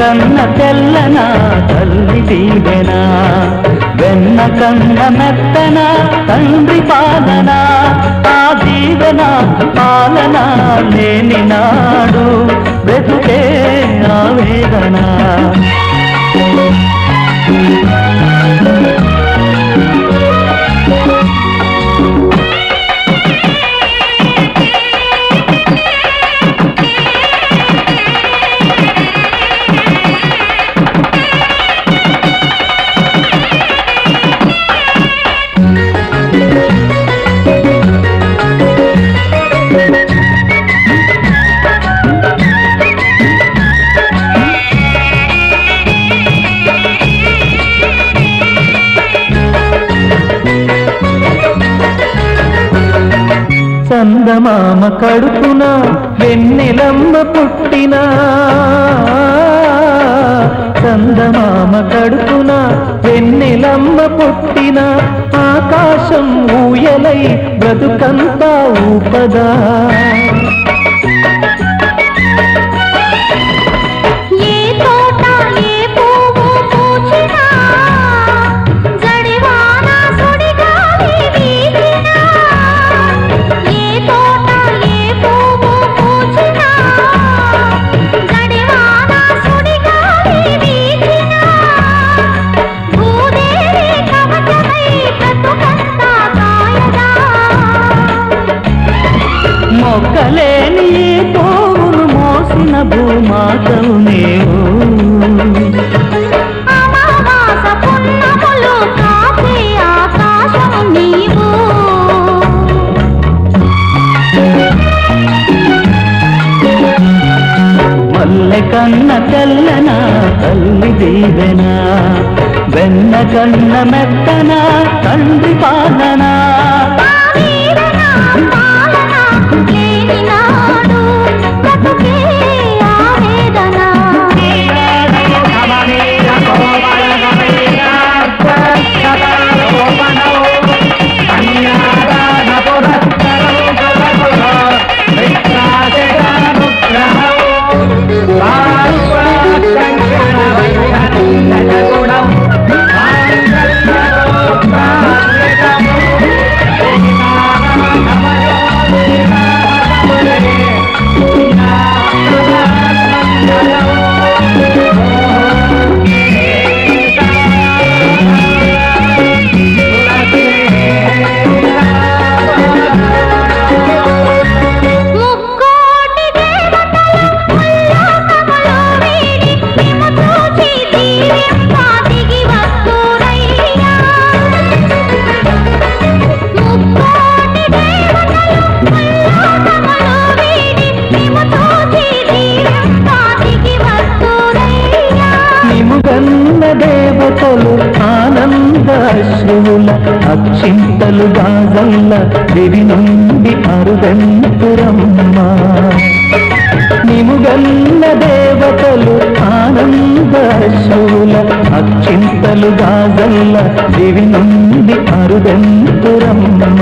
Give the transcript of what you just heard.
కన్న తెల్లనా తల్లి దీవెనా? వెన్న కన్న మెత్తన తండ్రి పాలన? ఆ దీవెన పాలన లేని నాడు బ్రతుకే ఆవేదన? చందమామ కడుపున వెన్నెలమ్మ పుట్టిన. చందమామ కడుపున వెన్నెలమ్మ పుట్టిన. ఆకాశం ఊయలై బ్రతుకంతా ఊపదా. భూమాతవు నీవు. మల్లె కన్న తెల్లన తల్లి దీవెన వెన్న కన్న మెత్తన తండ్రి పాలన. ఆనంద అశ్రువుల అక్షింతలు గాజల్ల దివి నుండి అరుదెంపురమ్మ. నిముగల్ల దేవతలు ఆనంద అశ్రువుల అక్షింతలు గాజల్ల దివి నుండి అరుదెంపురమ్మ.